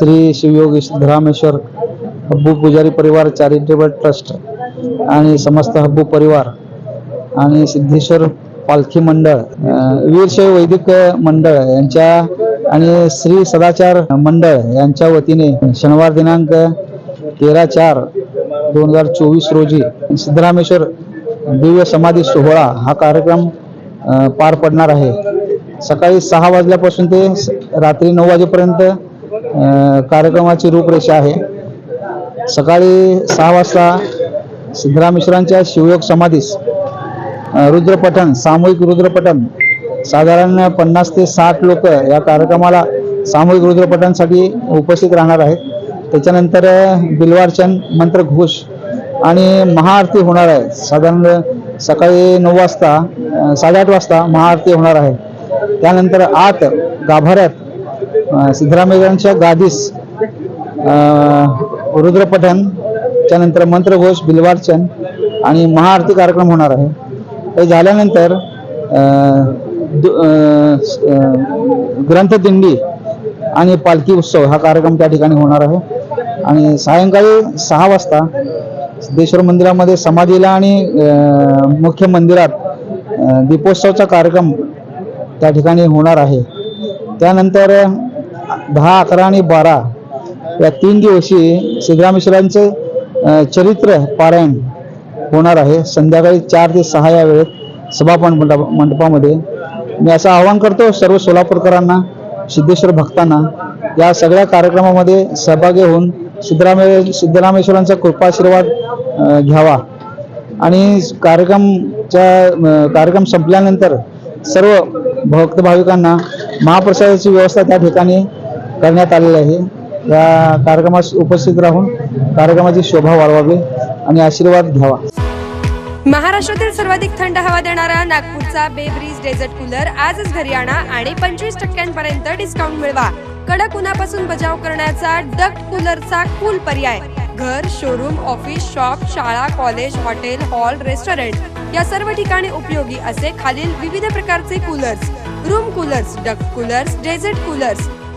श्री शिवयोगी सिद्धरामेश्वर हब्बू पुजारी परिवार charitable trust आणि समस्त हब्बू परिवार आणि सिद्धेश्वर पालखी मंडळ वीरशैव वैदिक मंडळ यांच्या आणि श्री सदाचार मंडळ यांच्या वतीने शनिवार दिनांक तेरा चार दोन हजार चोवीस रोजी सिद्धरामेश्वर दिव्य समाधी सोहळा हा कार्यक्रम पार पडणार आहे. सकाळी सहा वाजल्यापासून ते रात्री नऊ वाजेपर्यंत कार्यक्रमाची रूपरेषा आहे. सकाळी सहा वाजता सिद्धरामेश्वरांच्या शिवयोग समाधीस रुद्रपठन रुद्रपठण सामूहिक रुद्रपठण साधारण पन्नास ते साठ लोक या कार्यक्रमाला सामूहिक रुद्रपठणसाठी उपस्थित राहणार आहेत. त्याच्यानंतर बिलवारचन मंत्रघोष आणि महाआरती होणार आहे. साधारण सकाळी नऊ वाजता साडेआठ वाजता महाआरती होणार आहे. त्यानंतर आत गाभाऱ्यात सिद्धरामय्यांच्या गादीस अ, रुद्रपठण त्यानंतर मंत्रघोष बिल्वार्चन आणि महाआरती कार्यक्रम होणार आहे. हे झाल्यानंतर दु- ग्रंथदिंडी आणि पालखी उत्सव हा कार्यक्रम त्या ठिकाणी होणार आहे. आणि सायंकाळी सहा वाजता सिद्धेश्वर मंदिरामध्ये समाधीला आणि मुख्य मंदिरात दीपोत्सवचा कार्यक्रम त्या ठिकाणी होणार आहे. त्यानंतर दहा अकरा आणि बारा या तीन दिवशी सिद्धरामेश्वरांचे चरित्र पारायण होणार आहे. संध्याकाळी चार ते सहा या वेळेत सभापण मंडप मंडपामध्ये. मी असं आवाहन करतो सर्व सोलापूरकरांना सिद्धेश्वर भक्तांना या सगळ्या कार्यक्रमामध्ये सहभागी होऊन सिद्धरामे सिद्धरामेश्वरांचा कृपाशीर्वाद घ्यावा. आणि कार्यक्रमच्या कार्यक्रम संपल्यानंतर सर्व भक्त भाविकांना महाप्रसादाची व्यवस्था त्या ठिकाणी करण्यात आलेलं आहे. या कार्यक्रमास उपस्थित राहून कार्यक्रमाची शोभा वाढवावी आणि आशीर्वाद घ्यावा. महाराष्ट्रातील सर्वाधिक थंड हवा देणारा नागपूरचा बेब्रिज डेझर्ट कूलर आजच घरी आणा आणि पंचवीस टक्क्यांपर्यंत डिस्काउंट मिळवा. कडक उन्हापासून बचाव करण्याचा डक्ट कूलरचा कूल पर्याय. घर शोरूम ऑफिस शॉप शाळा कॉलेज हॉटेल हॉल रेस्टॉरंट या सर्व ठिकाणी उपयोगी असे खालील विविध प्रकारचे coolers. Room coolers duct coolers desert coolers